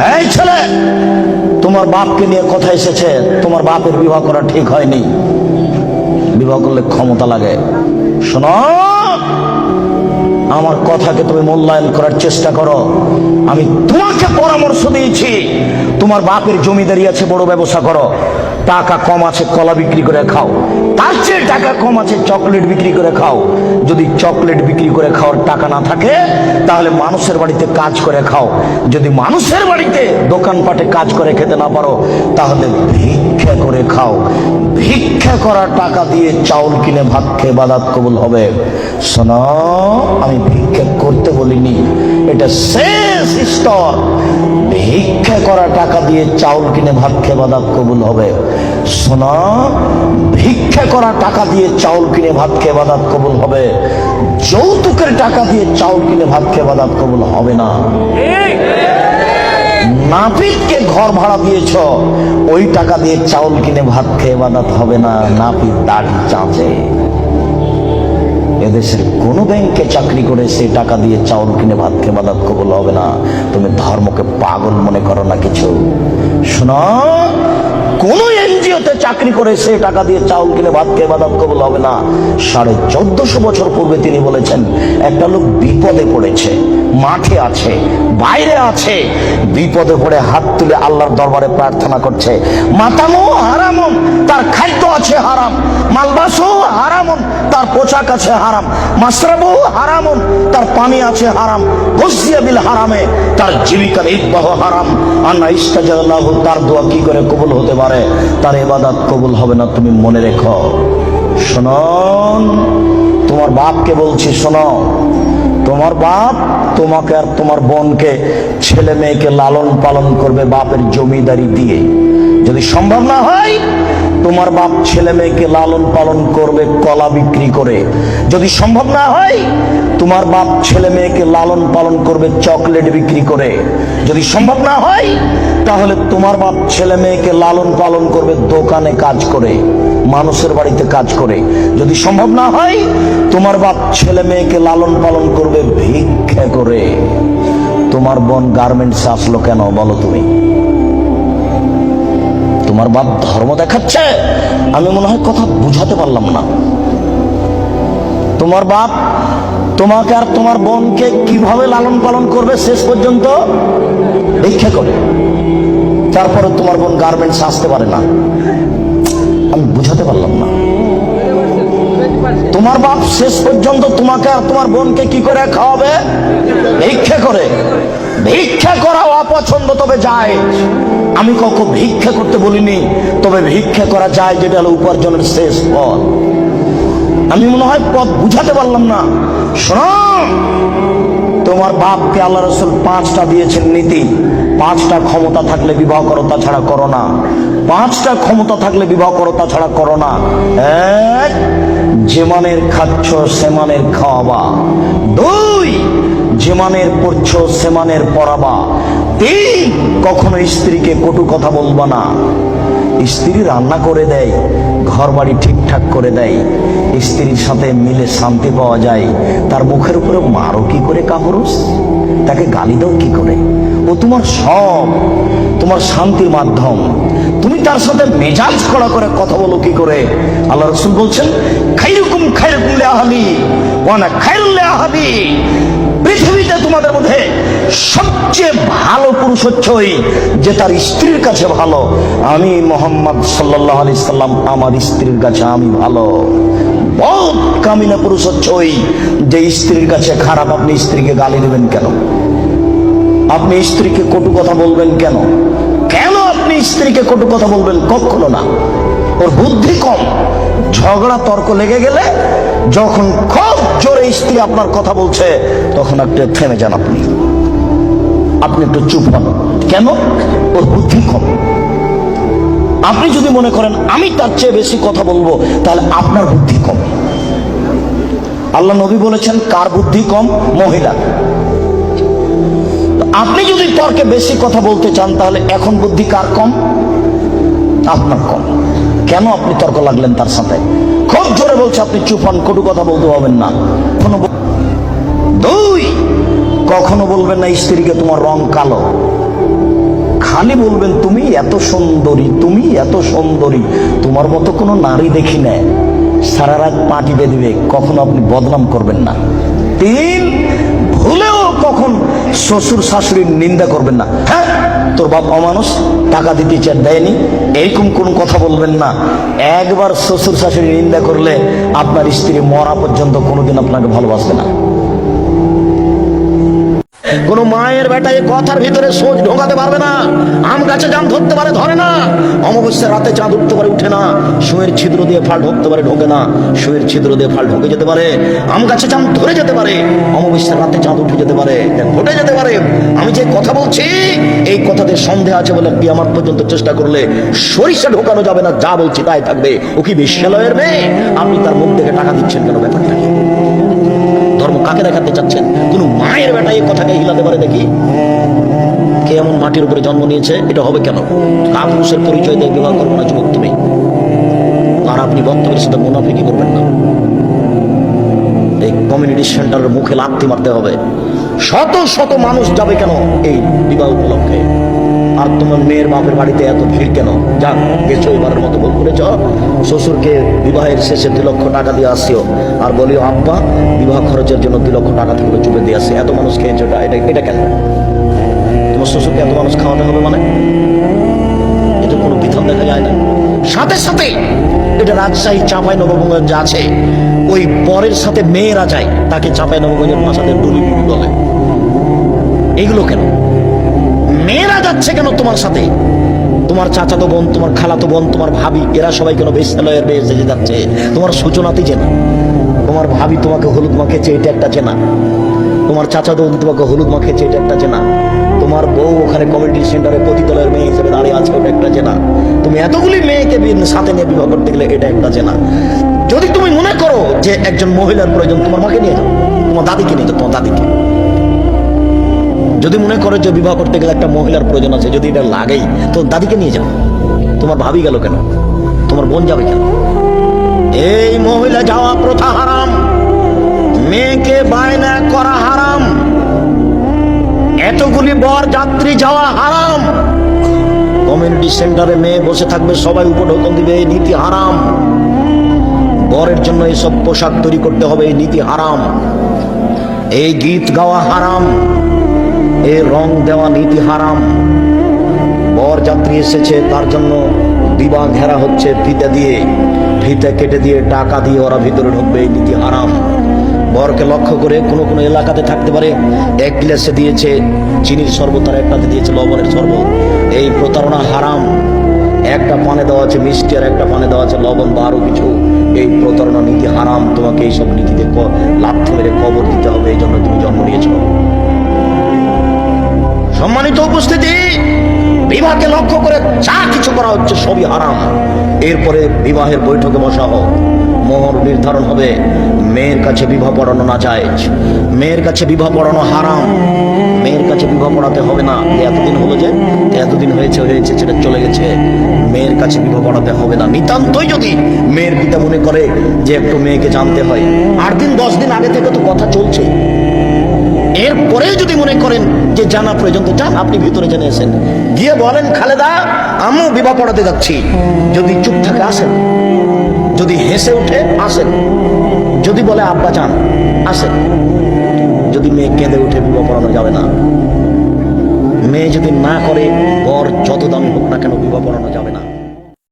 এই ছেলে, তোমার বাপকে নিয়ে কথা এসেছে, তোমার বাপের বিবাহ করা ঠিক হয়নি। বিবাহ করলে ক্ষমতা লাগে। শোনো, আমার কথাকে তুমি মূল্যায়ন করার চেষ্টা করো। আমি তোমাকে পরামর্শ দিয়েছি। তোমার বাপের জমিদারি আছে, বড় ব্যবসা করো। টাকা কম আছে, কলা বিক্রি করে খাও। তার চেয়ে টাকা কম আছে, চকলেট বিক্রি করে খাও। যদি চকলেট বিক্রি করে খাওয়ার টাকা না থাকে, তাহলে মানুষের বাড়িতে কাজ করে খাও। যদি মানুষের বাড়িতে দোকানপাটে কাজ করে খেতে না পারো, তাহলে ভিক্ষা করে খাও। ভিক্ষা করা টাকা দিয়ে চাউল কিনে ভাত খেয়ে বাদাত কবুল হবে। শোনো, আমি ভিক্ষা করতে বলিনি। এটা শেষ স্তর। ভিক্ষা করা টাকা দিয়ে চাউল কিনে ভাত খেয়ে বাদাত কবুল হবে। শোনো, ভিক্ষা করা টাকা দিয়ে চাউল কিনে ভাত খেয়ে বাদাত কবুল হবে। যৌতুকের টাকা দিয়ে চাউল কিনে ভাত খেয়ে বাদাত কবুল হবে না। নাপিতকে ঘর ভাড়া দিয়েছ, ওই টাকা দিয়ে চাউল কিনে ভাত খেয়ে বাদাত হবে না। নাপিত দাড়ি চাঁচে এদেশের কোন ব্যাংকে চাকরি করে সেই টাকা দিয়ে চাউল কিনে ভাত খেয়ে বাদাত কবুল হবে না। তুমি ধর্মকে পাগল মনে করো না কিছু। শোনো, কোন এনজিওতে চাকরি করে সে টাকা দিয়ে চাউল কিনে ভাত খেয়ে বাদাত কবুল হবে না। সাড়ে চোদ্দশো বছর পূর্বে তিনি বলেছেন, একটা লোক বিপদে পড়েছে। মাঠে আছে, বাইরে আছে। বিপদে পড়ে হাত তুলে আল্লাহর দরবারে প্রার্থনা করছে, মাতামো হারামন, তার খাদ্য আছে হারাম। মালবাসও হারামন, তার পোশাক আছে হারাম। মাসরাবও হারামন, তার পানি আছে হারাম। বিল হারামে, তার জীবিকা নির্বাহ হারাম। আন্না ইস্তাজাল্লাহ তার দোয়া কি করে কবুল হতে পারে? তার এবাদাত কবুল হবে না, তুমি মনে রেখো। শোনন তোমার বাপকে বলছি, শোনো তোমার বাপ তোমাকে আর তোমার বোনকে, ছেলে মেয়েকে লালন পালন করবে বাপের জমিদারি দিয়ে। যদি সম্ভব না হয়, তোমার বাপ ছেলে মেয়েকে লালন পালন করবে, কলা বিক্রি করে। যদি সম্ভব না হয়, তোমার বাপ ছেলে মেয়েকে লালন পালন করবে, চকলেট বিক্রি করে। যদি সম্ভব না হয় তাহলে তোমার বাপ ছেলে মেয়েকে লালন পালন করবে, দোকানে কাজ করে, মানুষের বাড়িতে কাজ করে। যদি সম্ভব না হয়, তোমার বাপ ছেলে মেয়েকে লালন পালন করবে, ভিক্ষা করে। তোমার বোন গার্মেন্টসে আসলো কেন, বলো তুমি? তোমার বাপ ধর্ম দেখাচ্ছে? আমি মনে হয় কথা বুঝাতে পারলাম না। তোমার বাপ তোমাকে আর তোমার বোনকে কীভাবে লালন পালন করবে, শেষ পর্যন্ত? ভিক্ষা করে। তারপরে তোমার বোন গার্মেন্টস আসতে পারে না। আমি বুঝাতে পারলাম না। তোমার বাপ শেষ পর্যন্ত তোমাকে আর তোমার বোনকে কি করে খাওয়াবে? ভিক্ষা করে। ভিক্ষা করা অপছন্দ, তবে যায়। আমি কখন ভিক্ষা করতে বলিনি, তবে ভিক্ষা করা যায়, যেটা হলো উপার্জনের শেষ পথ। আমি মনে হয় পথ বুঝাতে পারলাম না। শোনো তোমার বাপকে আল্লাহ রসুল পাঁচটা দিয়েছেন নীতি। পাঁচটা ক্ষমতা থাকলে বিবাহ করো তাছাড়া করো না। পাঁচটা ক্ষমতা থাকলে বিবাহ করো তাছাড়া করো না। যেমানের খাচ্ছ সেমানের খাওয়াবা। দুই যেমানের পড়ছ সেমানের পড়াবা তিন, কখনো স্ত্রীকে কটু কথা বলবা না। স্ত্রী রান্না করে দেয় ঘর বাড়ি ঠিকঠাক করে দেয়। স্ত্রীর সাথে মিলে শান্তি পাওয়া যায়। তার মুখের উপরে মারো কি করে কাপড়স তাকে গালি দাও কি করে? ও তোমার সব, তোমার শান্তির মাধ্যম। তুমি তার সাথে মেজাজ করা করে কথা বলো কি করে? আল্লাহ রসুল বলছেন, খাইরুকুম খাইরুকুম আহালি, ওয়ানা খাইরুল আহালি। পৃথিবীতে তোমাদের মধ্যে সবচেয়ে ভালো পুরুষ হচ্ছে ওই যে তার স্ত্রীর কাছে ভালো। আমি মোহাম্মদ সাল্লাহ আলি সাল্লাম, আমার স্ত্রীর কাছে আমি ভালো। বহুত কামিনা পুরুষ হচ্ছে ওই যে স্ত্রীর কাছে খারাপ, আপনি স্ত্রীকে গালি দেবেন কেন? আপনি স্ত্রীকে কটু কথা বলবেন কেন? কেন আপনি স্ত্রীকে কটু কথা বলবেন? কখনো না। ওর বুদ্ধি কম। ঝগড়া, তর্ক লেগে গেলে যখন খুব জোরে স্ত্রী আপনার কথা বলছে, তখন একটু থেমে যান আপনি। আপনি একটু চুপ হন। কেন? ওর বুদ্ধি কম। আপনি যদি মনে করেন আমি তার চেয়ে বেশি কথা বলব, তাহলে আপনার বুদ্ধি কম। আল্লাহ নবী বলেছেন, কার বুদ্ধি কম? মহিলা আপনি যদি তর্কে বেশি কথা বলতে চান, তাহলে এখন বুদ্ধি কার কম? আপনার কম। কেন আপনি তর্ক লাগলেন তার সাথে? খুব জোরে বলছে, আপনি চুপ হন, কটু কথা বলতে পারবেন না। কোনো দুই, কখনো বলবেন না, স্ত্রীকে তোমার রং কালো। খালি বলবেন, তুমি এত সুন্দরী, তুমি এত সুন্দরী, তোমার মতো কোনো নারী দেখি না। সারা রাত পাটি বেঁধবে কখনো আপনি বদনাম করবেন না। তিন ভুলেও কখন শ্বশুর শাশুড়ির নিন্দা করবেন না? হ্যাঁ? তোর বাপ অমানুষ, টাকা দিতে চার দেয়নি এরকম কোনো কথা বলবেন না। একবার শ্বশুর শাশুড়ি নিন্দা করলে আপনার স্ত্রী মরা পর্যন্ত কোনোদিন আপনাকে ভালোবাসবে না। কোন মায়ের বেটা এই কথার ভিতরে সোজ ঢোকাতে পারবে না। আম গাছে জাম ধরতে পারে, ধরে না। অমাবস্যার রাতে চাঁদ উঠতে পারে, উঠে না। শুয়ের ছিদ্র দিয়ে ফাল ঢুকতে পারে, ঢোকে না। শুয়ের ছিদ্র দিয়ে ফাল ঢুকে যেতে পারে। আম গাছে জাম ধরে যেতে পারে। অমাবস্যার রাতে চাঁদ উঠে যেতে পারে ঘটে যেতে পারে। আমি যে কথা বলছি, এই কথাতে সন্দেহ আছে বলে আমার পর্যন্ত চেষ্টা করলে সরিষা ঢোকানো যাবে না, যা বলছি তাই থাকবে। ও কি বিশ্বলয়ের মেয়ে? আপনি তার মুখ থেকে টাকা দিচ্ছেন কেন, ব্যাপারটা ধর্ম কাকে দেখাতে চাচ্ছেন? কোন মায়ের বেটা কথাকে হিলাতে পারে দেখি কে এমন মাটির উপরে জন্ম নিয়েছে, এটা হবে কেন? কাপুরুষের পরিচয় দিয়ে বিবাহ করব না, যুবক তুমি। আর আপনি বক্তব্যের সাথে মুনাফিকি করবেন না। এই কমিউনিটি সেন্টারের মুখে লাথি মারতে হবে। শত শত মানুষ যাবে কেন এই বিবাহ উপলক্ষে? মেয়ের বাপের বাড়িতে এত ভিড় কেন? যাক, গেছো এবারের মতো ভুল করেছ। শ্বশুরকে বিবাহের শেষে দুই লক্ষ টাকা দিয়ে আসিও। আর বলিও, আব্বা, বিবাহ খরচের জন্য দুই লক্ষ টাকা থেকে চুপে দিয়ে আসে। এত মানুষ খেয়েছে ওটা এটা এটা কেন? তোমার শ্বশুরকে এত মানুষ খাওয়াতে হবে মানে? এটা কোনো বিধান দেখা যায় না। সাথে সাথে এটা রাজশাহী চাঁপাই নবগঞ্জ আছে, ওই পরের সাথে মেয়েরা যায়, তাকে চাঁপাই নবগঞ্জের ভাষাতে ডুলি বিবি বলে। এইগুলো কেন? মেয়েরা যাচ্ছে কেন তোমার সাথে? তোমার চাচাতো বোন, তোমার খালাতো বোন, তোমার ভাবি, এরা সবাই কেন বেশালয়ের বেশ সেজে যাচ্ছে? তোমার সূচনাতেই চেনা। তোমার ভাবি তোমাকে হলুদ মাখেছে এটা একটা চেনা। তোমার চাচা বৌদি তোমাকে হলুদ মাখেছে এটা একটা চেনা। তোমার বউ ওখানে কমিউনিটি সেন্টারে পতিতলের মেয়ে হিসেবে দাঁড়িয়ে আছে, ওটা একটা চেনা। তুমি এতগুলি মেয়েকে সাথে নিয়ে বিবাহ করতে গেলে এটা একটা চেনা। যদি তুমি মনে করো যে একজন মহিলার প্রয়োজন, তোমার মাকে নিয়ে যাও। তোমার দাদিকে নিয়ে যাও, তোমার দাদিকে। যদি মনে করো যে বিবাহ করতে গেলে একটা মহিলার প্রয়োজন আছে, যদি এটা লাগেই, তো দাদিকে নিয়ে যাও। তোমার ভাবি গেল কেন? তোমার বোন যাবে কেন? এই মহিলা যাওয়া প্রথা হারাম। মেয়েকে বায়না করা হারাম। এতগুলি বর যাত্রী যাওয়া হারাম। কমিউনিটি সেন্টারে মেয়ে বসে থাকবে, সবাই উপঢৌকন দিবে, এই নীতি হারাম। বরের জন্য এসব পোশাক তৈরি করতে হবে, এই নীতি হারাম। এই গীত গাওয়া হারাম। এ রং দেওয়া নীতি হারাম। বর যাত্রী এসেছে, তার জন্য দিবা ঘেরা হচ্ছে ফিতে দিয়ে। ফিতে কেটে দিয়ে টাকা দিয়ে ওরা ভিতরে ঢুকবে, এই নীতি হারাম। বরকে লক্ষ্য করে কোনো কোনো এলাকাতে থাকতে পারে। এক গ্লাসে দিয়েছে চিনির শরবত আর একটাতে দিয়েছে লবণের শরবত। এই প্রতারণা হারাম। একটা পানে দেওয়া আছে মিষ্টি আর একটা পানে দেওয়া আছে লবণ বা আরও কিছু। এই প্রতারণা নীতি হারাম। তোমাকে এইসব নীতিতে লাভ মেরে কবর দিতে হবে, এই জন্য তুমি জন্ম নিয়েছো। সম্মানিত উপস্থিতি বিবাহকে লক্ষ্য করে যা কিছু করা হচ্ছে সবই হারাম। এরপরে বিবাহের বৈঠকে বসা হোক। মোহর নির্ধারণ হবে। মেয়ের কাছে বিবাহ পড়ানো না যায় মেয়ের কাছে বিবাহ পড়ানো হারাম। মেয়ের কাছে বিবাহ পড়াতে হবে না। এতদিন হলো যে এতদিন হয়েছে হয়েছে, সেটা চলে গেছে। মেয়ের কাছে বিবাহ পড়াতে হবে না। নিতান্তই যদি মেয়ের পিতা মনে করে যে একটু মেয়েকে জানতে হয়। আট দিন, দশ দিন আগে থেকে তো কথা চলছে। এরপরে যদি মনে করেন যে জানা প্রয়োজন, তো যান, আপনি ভিতরে জেনে এসেন গিয়ে বলেন, খালেদা, আমিও বিবাহ পড়াতে যাচ্ছি। যদি চুপ থাকে, আসেন। যদি হেসে উঠে, আসেন। যদি বলে, আব্বা চান আসেন। যদি মেয়ে কেঁদে উঠে বিবাহ পড়ানো যাবে না। মেয়ে যদি না করে, বর যত দামি